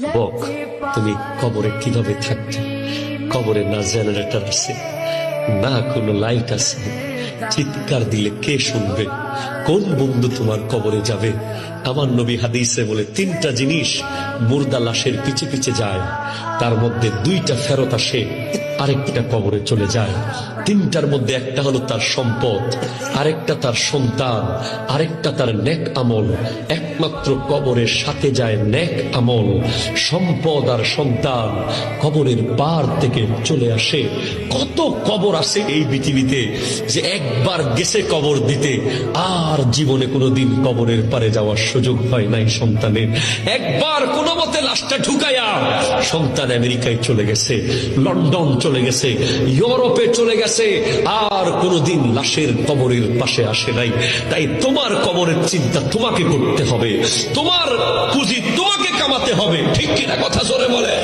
বক, তুমি কবরে কীভাবে থাকতে? কবরে না জেনারেটর আছে, না কোনো লাইট আছে। চিৎকার দিলে কে শুনবে? কোন বন্ধু তোমার কবরে যাবে? আমার নবী হাদিসে বলে, তিনটা জিনিস মুর্দা লাশের পিছে পিছে যায়। তার মধ্যে দুইটা ফেরত আসে, আরেকটা কবরে চলে যায়। তিনটার মধ্যে একটা হলো তার সম্পদ, আরেকটা তার সন্তান, আরেকটা তার নেক আমল। একমাত্র কবরের সাথে যায় নেক আমল। সম্পদ আর সন্তান কবরের পার থেকে চলে আসে। কত কবর আছে এই পৃথিবীতে যে একবার গেছে কবর দিতে, আর জীবনে কোনোদিন কবরের পারে যাওয়ার সুযোগ হয় নাই সন্তানের। একবার কোনো মতে লাশটা ঢুকায়া সন্তান আমেরিকায় চলে গেছে, লন্ডন চলে গেছে, ইউরোপে চলে গেছে, আর কোনোদিন লাশের কবরের পাশে আসে নাই। তাই তোমার কবরের চিন্তা তোমাকে করতে হবে। তোমার পুঁজি তোমাকে কামাতে হবে। ঠিক কিনা কথা জোরে বলে?